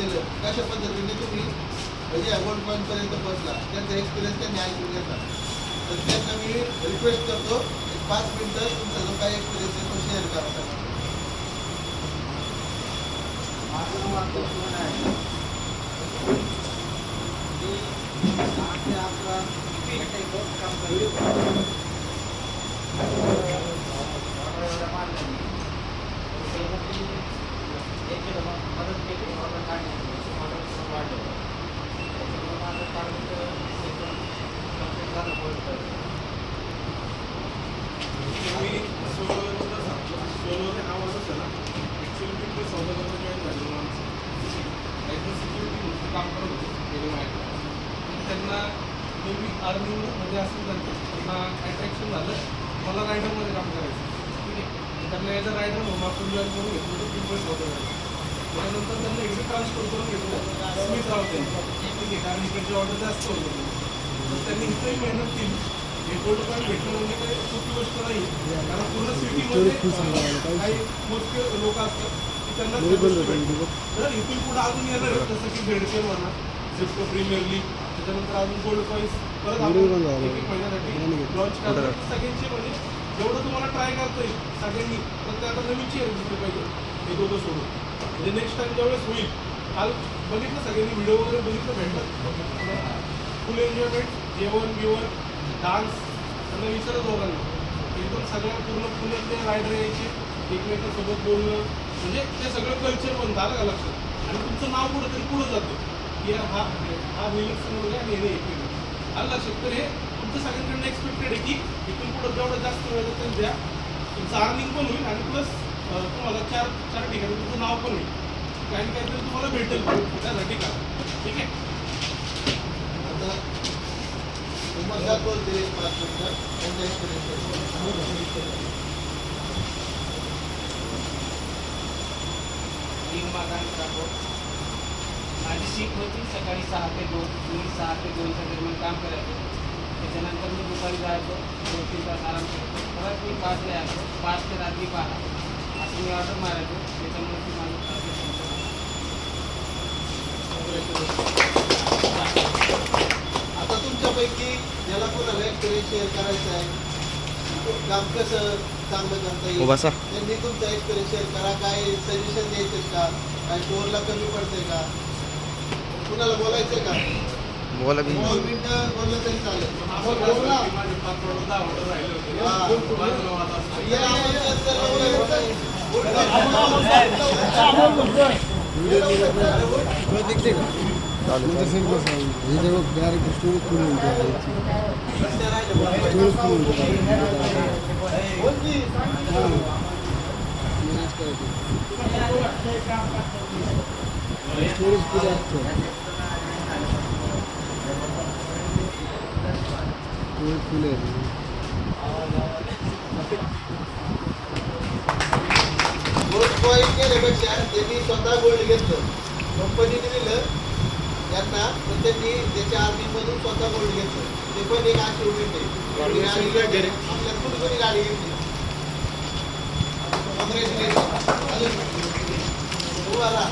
केलं. कशा पद्धतीने तुम्ही म्हणजे अवॉर्ड पॉईंटपर्यंत पोहोचला? त्यांचा एक्सपिरियन्स त्यांनी ऐकून घेतला. तर त्यांना मी रिक्वेस्ट करतो एक पाच मिनटं तुमचा जो काही एक्सपिरियन्स आहे तो शेअर करा माझं नाव आहे. मी आपला एक काम करतो केली ऑर्डर वाढलं त्याच्यामुळे माझं टार्गेट कंप्लीट झालं बोलतं मी सोलोबद्दल सांगतो सोलोने ना ॲक्च्युली मी ते सौदागरला जॉईन झालेलो माणसं सिक्युरिटी म्हणून काम करत होतो गेले माहिती त्यांना मी अर्निंग म्हणजे असं त्यांचं त्यांना अट्रॅक्शन झालं मला रायडरमध्ये काम करायचं. ठीक आहे. त्यांना याचा रायडर म्हणून आपण जॉईन करून घेतलं होतं पिंपळ होतं त्यानंतर त्यांना इकडे ट्रान्सफर करून घेतलं. स्मिथ राव त्यांनी ठीक आहे कारण इकडची ऑर्डर जास्त होतं तर त्यांनी इथंही मेहनत केली. हे गोल्ड कॉईन भेटणं म्हणजे काही सोपी गोष्ट नाही. कारण पूर्ण सिटीमध्ये काही मोजके लोक असतात की त्यांना तर इथून पुढे अजून येणार जसं की झेडके म्हणा झिप्को प्रीमियर लीग त्याच्यानंतर अजून गोल्ड कॉईन्स परत आपण एक एक महिन्यासाठी लॉन्च करणार. सगळ्यांचे म्हणजे जेवढं तुम्हाला ट्राय करता येईल सगळ्यांनी तर ते आता नवीन दिसले पाहिजे. हे दोघं सोडून म्हणजे नेक्स्ट टाइम ज्यावेळेस होईल काल बघितलं सगळ्यांनी व्हिडिओ वगैरे बघितलं भेटलं. फुल एन्जॉयमेंट जेवण बिवण डान्स सगळं विचारत दोघांना एकदम सगळ्या पूर्ण पुण्यातले रायडर यायचे एकमेकांसोबत बोलणं. म्हणजे ते सगळं कल्चर बनतं आलं का लक्षात? आणि तुमचं नाव कुठंतरी पुढं जातं. की यार हा हा विलक्षण वगैरे आणि हे एक आलं लक्षात? तर हे तुमचं सगळ्यांकडनं एक्सपेक्टेड आहे की इथून पुढं जेवढं जास्त वेळ असेल द्या तुमचं अर्निंग पण होईल आणि प्लस चार चार ठिकाणी तुमचं नाव पण होईल काही काहीतरी तुम्हाला भेटेल त्यासाठी का ठीक आहे? आता तुम्हाला बोलते पाच मिनटं त्यांचा एक्सपिरियन्स लिंबागांत राहतो माझी शिफ्ट होती सकाळी सहा ते दोन मी सहा ते दोनच्या दरम्यान काम करायचो. त्याच्यानंतर मी दुपारी जायचो दोन तीन तास आराम करायचो. परत मी पाचला यायचो पाच ते रात्री बारा असं मी ऑर्डर मारायचो. त्याच्यामुळे ती संपलं. आता तुमच्यापैकी ज्याला कोणाला एक्सपिरियन्स शेअर करायचा आहे काम कसं चांगलं करता येईल? बसा. त्यांनी तुमचा एक्सपिरियन्स शेअर करा. काय सजेशन द्यायचे का? काय स्टोअरला कमी पडते का? कुणाला बोलायचं का? बोला मिनिटं बोललं तरी चालेल. आपण बोल ना. माझे पाच order राहिले होते. हा. माझं नाव आता असं. या आवाजात जर बोल की. गोल्ड कॉईन केल्यापेक्षा त्यांनी स्वतः गोल्ड घेतलं. कंपनीने दिलं. त्यांना पण त्यांनी त्याच्या आर्थिकमधून स्वतः गोल्ड घेतलं. ते पण एक अचिव्हमेंट आहे. आपल्या कुणी कोणी गाडी घेतली. कॉंग्रॅच्युलेशन तुम्हाला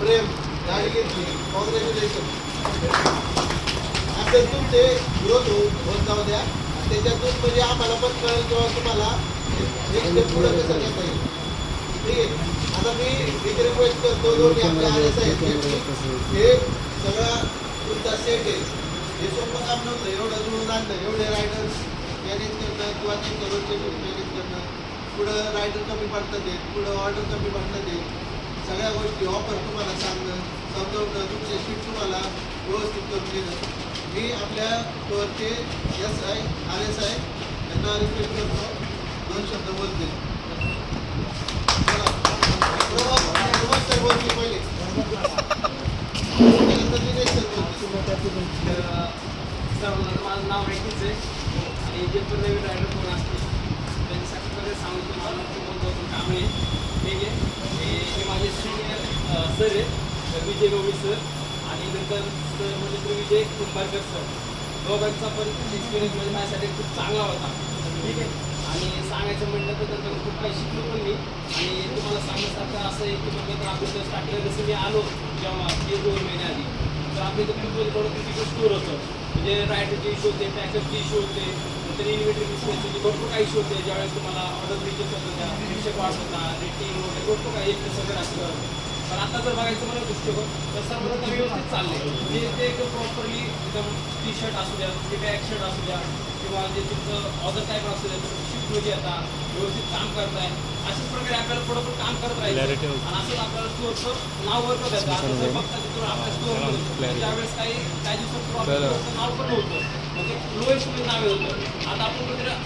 प्रेम गाडी घेतली. कॉंग्रॅच्युलेशन असं तुमचे हो होत जाऊ द्या. त्याच्यातून म्हणजे आम्हाला पण कळेल किंवा तुम्हाला पुढं कसं घेता येईल. आता मी एक रिक्वेस्ट करतो आपले आले साहेब हे सगळा तुमचा सेट आहे. हे सोपं काम नव्हतं एवढं जुळून आणलं एवढे रायडर्स मॅनेज करणं किंवा रोजचे मॅनेज करणं पुढं रायडर कमी पडतात येत पुढं ऑर्डर कमी पडतात येत सगळ्या गोष्टी ऑफर तुम्हाला सांगणं समजवणं तुमचे शीट तुम्हाला व्यवस्थित करून देणं. मी आपल्या स्टोअरचे S I R S I यांना रिक्वेस्ट करतो दोन शब्द बोलतील बोला. प्रमोद प्रमोद सर बोलतील पहिले त्यानंतर दिनेश सर बोलतील सर्वांना माझं नाव माहितीच आहे. आणि जे पण नवीन रायडर कोण असतील त्यांच्यासाठी पहिले सांगतो मला खूप महत्त्वाचं काम आहे. ठीक आहे. हे हे माझे सिनियर सर आहेत. विजय गोवी सर आणि नंतर सर म्हणजे तो विजय कुंभारकर सर दोघांचा पण एक्सपिरियन्स म्हणजे माझ्यासाठी खूप चांगला होता. ठीक आहे. आणि सांगायचं म्हटलं तर त्यांच्याकडून खूप काही शिकलो पण मी. आणि तुम्हाला सांगण्यासारखं असं आहे की म्हणजे आपण स्टार्टिंगला जसं मी आलो जेव्हा एक दोन महिने आधी तर आपल्या इथं खूप प्रोडक्ट तिकडे स्टोर होतं. म्हणजे रायटरचे इश्यू होते टॅक्सचे इश्यू होते नंतर इन्व्हेटरी मिसमॅचचे भरपूर काही इश्यू होते. ज्यावेळेस तुम्हाला ऑर्डर रिजेक्ट होत होत्या रिक्षक वाढत होता रेटिंग वगैरे भरपूर काही एक सगळं असतं. पण आता जर बघायचं मला दृष्टिकोन तर सर्व व्यवस्थित चाललंय. म्हणजे ते एकदम प्रॉपरली एकदम टी शर्ट असू द्या ते बॅक शर्ट असू द्या किंवा जे तुमचं ऑर्डर टाईप असू द्या शिफ्टमध्ये आता व्यवस्थित काम करताय अशाच प्रकारे आपल्याला थोडंफार काम करत राहायचं. आणि असंच आपल्याला स्टोअरचं नाव वर पण द्यायचं आता जर बघता तिथून आपल्या स्टोअर त्यावेळेस काही काही दिवसात नाव पण नव्हतं. म्हणजे लोएस्ट नाव होतं. आता आपण कुठे